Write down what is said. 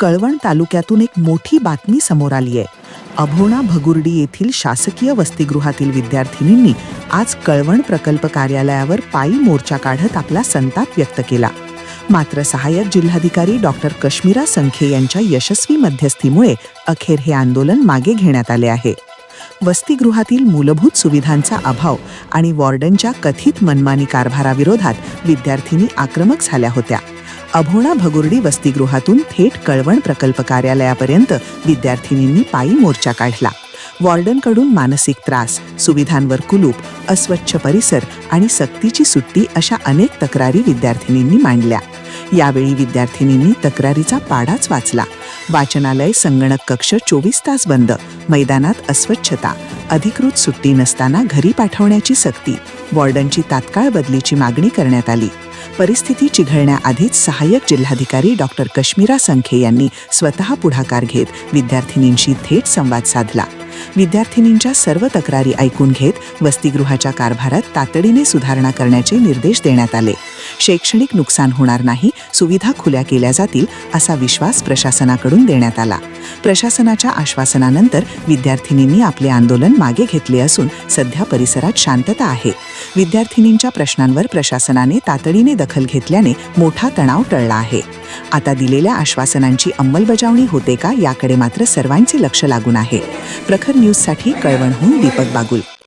कळवण तालुक्यातून एक मोठी बातमी समोर आली आहे. अभोणा भगुर्डी येथील शासकीय वसतिगृहातील विद्यार्थिनींनी आज कळवण प्रकल्प कार्यालयावर पायी मोर्चा काढत आपला संताप व्यक्त केला. मात्र सहाय्यक जिल्हाधिकारी डॉक्टर कश्मीरा संखे यांच्या यशस्वी मध्यस्थीमुळे अखेर हे आंदोलन मागे घेण्यात आले आहे. वसतिगृहातील मूलभूत सुविधांचा अभाव आणि वॉर्डनच्या कथित मनमानी कारभाराविरोधात विद्यार्थिनी आक्रमक झाल्या होत्या. अभोणा भगुर्डी वसतिगृहातून थेट कळवण प्रकल्प कार्यालयापर्यंत विद्यार्थिनींनी पायी मोर्चा काढला. वॉर्डनकडून मानसिक त्रास सुविधांवर कुलूप अस्वच्छ परिसर आणि सक्तीची सुट्टी अशा अनेक तक्रारी विद्यार्थिनींनी मांडल्या. यावेळी विद्यार्थिनींनी तक्रारीचा पाडाच वाचला. वाचनालय संगणक कक्ष चोवीस तास बंद. मैदानात अस्वच्छता. अधिकृत सुट्टी नसताना घरी पाठवण्याची सक्ती. वॉर्डनची तात्काळ बदलीची मागणी करण्यात आली. परिस्थिती चिघळण्याआधीच सहाय्यक जिल्हाधिकारी डॉक्टर कश्मीरा संखे यांनी स्वतः पुढाकार घेत विद्यार्थिनींशी थेट संवाद साधला. विद्यार्थिनींच्या सर्व तक्रारी ऐकून घेत वसतिगृहाच्या कारभारात तातडीने सुधारणा करण्याचे निर्देश देण्यात आले. शैक्षणिक नुकसान होणार नाही सुविधा खुल्या केल्या जातील असा विश्वास प्रशासनाकडून देण्यात आला. प्रशासनाच्या आश्वासनानंतर विद्यार्थिनींनी आपले आंदोलन मागे घेतले असून सध्या परिसरात शांतता आहे. विद्यार्थिनींच्या प्रश्नांवर प्रशासनाने तातडीने दखल घेतल्याने मोठा तणाव टळला आहे. आता दिलेल्या आश्वासनांची अंमलबजावणी होते का याकडे मात्र सर्वांचे लक्ष लागून आहे. प्रखर न्यूजसाठी कळवणहून दीपक बागुल.